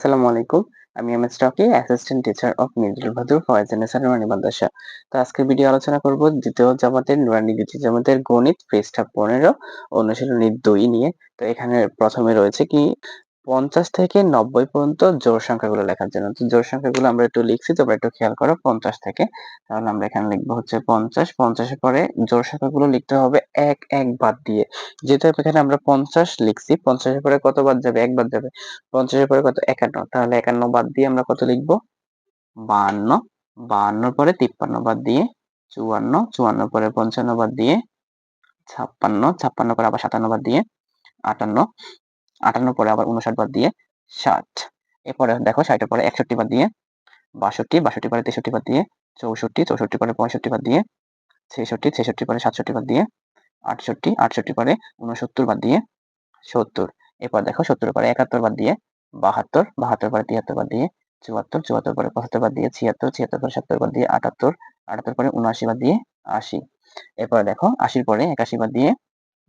আসসালামু আলাইকুম। আমি এম এস টকি অ্যাসিস্ট্যান্ট টিচার অফ মিডল ভাদুর ফয়জান নুরানি মাদ্রাসা তো আজকের ভিডিও আলোচনা করব দ্বিতীয় জামাতের নুরানি দ্বিতীয় জামাতের গণিত পৃষ্ঠা পনেরো, অনুশীলনী দুই নিয়ে। তো এখানে প্রথমে রয়েছে কি পঞ্চাশ থেকে নব্বই পর্যন্ত জোড় সংখ্যাগুলো লেখার জন্য। তো জোড় সংখ্যাগুলো আমরা একটু লিখছি, তোমরা একটু খেয়াল করো পঞ্চাশ থেকে। তাহলে আমরা এখানে লিখব হচ্ছে পঞ্চাশ। পঞ্চাশের পরে জোড় সংখ্যাগুলো লিখতে হবে এক এক বাদ দিয়ে। যেহেতু এখানে আমরা পঞ্চাশ লিখছি, পঞ্চাশের পরে কত বাদ যাবে? এক বাদ যাবে। পঞ্চাশের পরে কত? একান্ন। তাহলে একান্ন বাদ দিয়ে আমরা কত লিখব? বাহান্ন বাহান্নর পরে তিপ্পান্ন বাদ দিয়ে চুয়ান্ন। চুয়ান্ন পরে পঞ্চান্ন বাদ দিয়ে ছাপ্পান্ন। ছাপ্পান্ন পরে আবার সাতান্ন বাদ দিয়ে আটান্ন। আটান্ন পরে আবার উনষাট বাদ দিয়ে ষাট এরপরে দেখো ষাটের পরে একষট্টি বাদ দিয়ে বাষট্টি বাষট্টি পরে তেষট্টি বাদ দিয়ে চৌষট্টি চৌষট্টি পরে পঁয়ষট্টি বাদ দিয়ে ছেষট্টি ছেষট্টি পরে সাতষট্টি বাদ দিয়ে আটষট্টি আটষট্টি পরে উনসত্তর বাদ দিয়ে সত্তর এরপর দেখো সত্তর পরে একাত্তর বাদ দিয়ে বাহাত্তর বাহাত্তর পরে তিয়াত্তর বাদ দিয়ে চুয়াত্তর চুয়াত্তর পরে পঁচাত্তর বাদ দিয়ে ছিয়াত্তর ছিয়াত্তর পরে সত্তর বাদ দিয়ে আটাত্তর আটাত্তর পরে উনআশি বাদ দিয়ে আশি এরপরে দেখো আশির পরে একাশি বাদ দিয়ে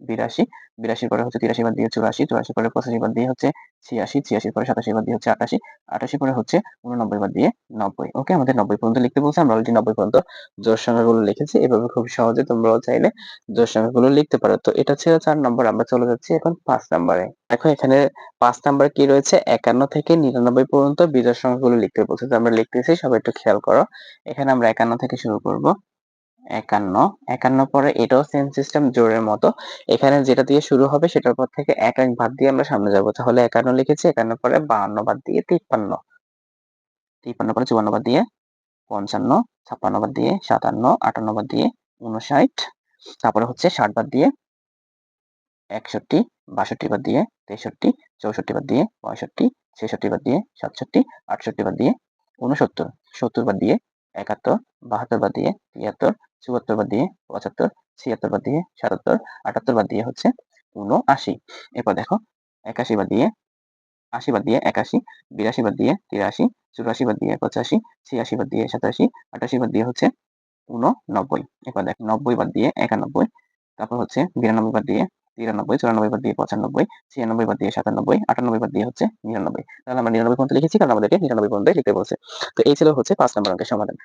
বিরাশি, বিরাশির পরে হচ্ছে তিরাশি বাদ দিয়ে চুরাশি চুরাশি পরে পঁচাশি বাদ দিয়ে হচ্ছে ছিয়াশি, ছিয়াশির পরে সাতাশি বাদ দিয়ে হচ্ছে আটাশি আটাশি পরে হচ্ছে উননব্বই বাদ দিয়ে নব্বই। ওকে আমাদের নব্বই পর্যন্ত লিখতে বলছে, আমরা অলরেডি নব্বই পর্যন্ত জোর সংখ্যাগুলো লিখেছি, এভাবে খুব সহজে তোমরাও চাইলে জোর সংখ্যাগুলো লিখতে পারো। তো এটা ছিল চার নম্বর, আমরা চলে যাচ্ছি এখন পাঁচ নম্বরে। দেখো, এখানে পাঁচ নাম্বার কি রয়েছে? একান্ন থেকে নিরানব্বই পর্যন্ত বিজোড় সংখ্যাগুলো লিখতে বলছে। তো আমরা লিখতেছি, সবাই একটু খেয়াল করো। এখানে আমরা একান্ন থেকে শুরু করব। একান্ন একান্ন পরে এটাও সেম সিস্টেম জোরের মতো এখানে যেটা দিয়ে শুরু হবে সেটার পর থেকে এক এক বাদ দিয়ে আমরা সামনে যাব তাহলে একান্ন লিখেছি একান্ন পরে বাহান্ন বাদ দিয়ে তিপ্পান্ন তিপ্পান্ন পরে চুয়ান্ন বাদ দিয়ে পঞ্চান্ন ছাপ্পান্ন বাদ দিয়ে সাতান্ন আটান্ন বাদ দিয়ে উনষাট তারপরে হচ্ছে ষাট বাদ দিয়ে একষট্টি বাষট্টি বাদ দিয়ে তেষট্টি চৌষট্টি বাদ দিয়ে পঁয়ষট্টি ছেষট্টি বাদ দিয়ে সাতষট্টি আটষট্টি বাদ দিয়ে উনসত্তর সত্তর বাদ দিয়ে একাত্তর বাহাত্তর বাদ দিয়ে তিয়াত্তর চুয়াত্তর বাদ দিয়ে পঁচাত্তর ছিয়াত্তর বাদ দিয়ে সাতাত্তর আটাত্তর বাদ দিয়ে হচ্ছে উনআশি এরপর দেখো একাশি বাদ দিয়ে আশি বাদ দিয়ে একাশি বিরাশি বাদ দিয়ে তিরাশি চুরাশি বাদ দিয়ে পঁচাশি ছিয়াশি বাদ দিয়ে সাতাশি আটাশি বাদ দিয়ে হচ্ছে উননব্বই এরপর দেখ নব্বই বাদ দিয়ে একানব্বই তারপর হচ্ছে বিরানব্বই বাদ দিয়ে তিরানব্বই চুরানব্বই বাদ দিয়ে পঁচানব্বই ছিয়ানব্বই বাদ দিয়ে সাতানব্বই আটানব্বই বাদ দিয়ে হচ্ছে নিরানব্বই তাহলে আমরা নিরানব্বই পর্যন্ত লিখেছি কারণ আমাদেরকে নিরানব্বই পর্যন্ত লিখতে বলছে তো এই ছিল হচ্ছে পাঁচ নম্বর অঙ্কের সমাধান